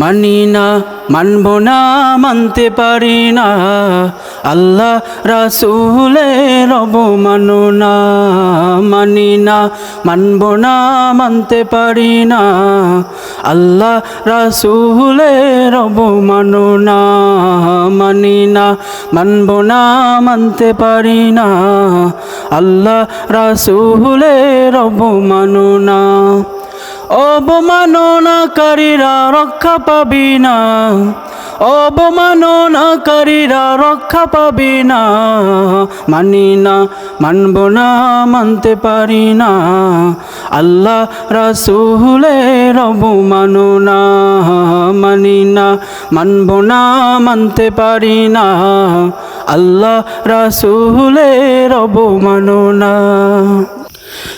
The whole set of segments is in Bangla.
মানি না, মানব না, মানতে পারি না। আল্লাহ রাসুলে রব মানো না মানি মানব না, মানতে পারি না। আল্লাহ রাসুলে রব মানো না মানি মানব না, মানতে পারি না। আল্লাহ রাসুলে রব মানো না। অবমাননাকারীরা রক্ষা পাবি না। অবমাননাকারীরা রক্ষা পাবি না। মানি না, মানব না, মানতে পারি না। আল্লাহ রাসুলের অবমানো না মানি না, মানব না, মানতে পারি না। আল্লাহ রাসুলের অবমানো না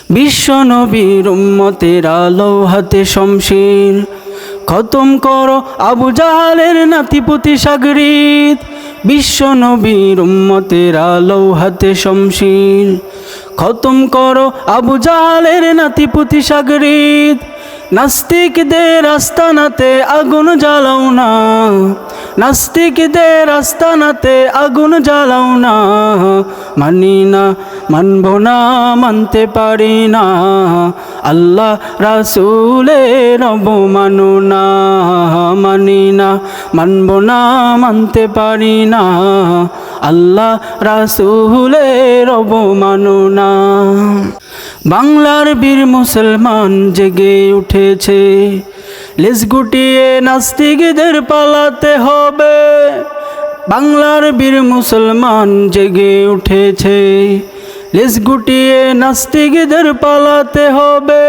বিশ্ব নবীর উম্মতের আলো হাতে শমশির। খতম করো আবু জাহালের নাতিপুতি সাগরিত। বিশ্ব নবীর উম্মতের আলো হাতে শমশির। খতম করো আবু জাহালের নাতিপুতি সাগরিত। নাস্তিকদের আস্তানাতে আগুন জ্বালাও না। নাস্তিকদের আস্তানাতে আগুন জ্বালাও না। মানি না মানব না, মানতে পারি না। আল্লাহ রাসুলের মানো না, মানি না। মানব না, মানতে পারি না। আল্লাহ রাসুলের মানো না। বাংলার বীর মুসলমান জেগে উঠেছে। লেজ গুটিয়ে নাস্তিকদের পালাতে হবে। বাংলার বীর মুসলমান জেগে উঠেছে। লেজ গুটিয়ে নাস্তিকদের পালাতে হবে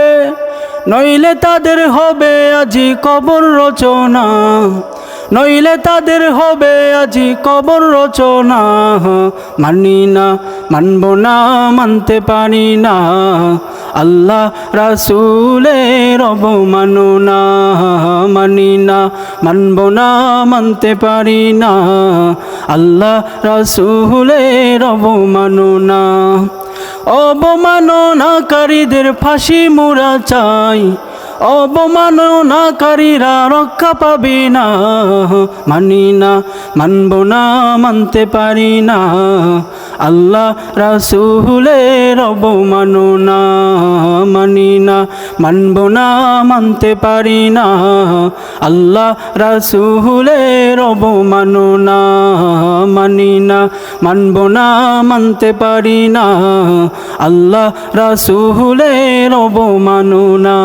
নইলে তাদের হবে আজি কবর রচনা। নইলে তাদের হবে আজি কবর রচনা। মানি না, মানব না, মানতে পারি না। আল্লাহ রাসুলের মানো না মানি না, মানব না, মানতে পারি না। আল্লাহ রাসুলের মানো না অবমাননাকারীদের ফাঁসি মোরা চাই। অবমাননাকারীরা রক্ষা পাবে না। মানি না মানব না মানতে পারি না। আল্লাহ রাসুলের অবমানো না মানি না, মানব না, মানতে পারি না। আল্লাহ রাসুলের অবমানো না মানি না, মানব না, মানতে পারি না। আল্লাহ রাসুলের অবমানো না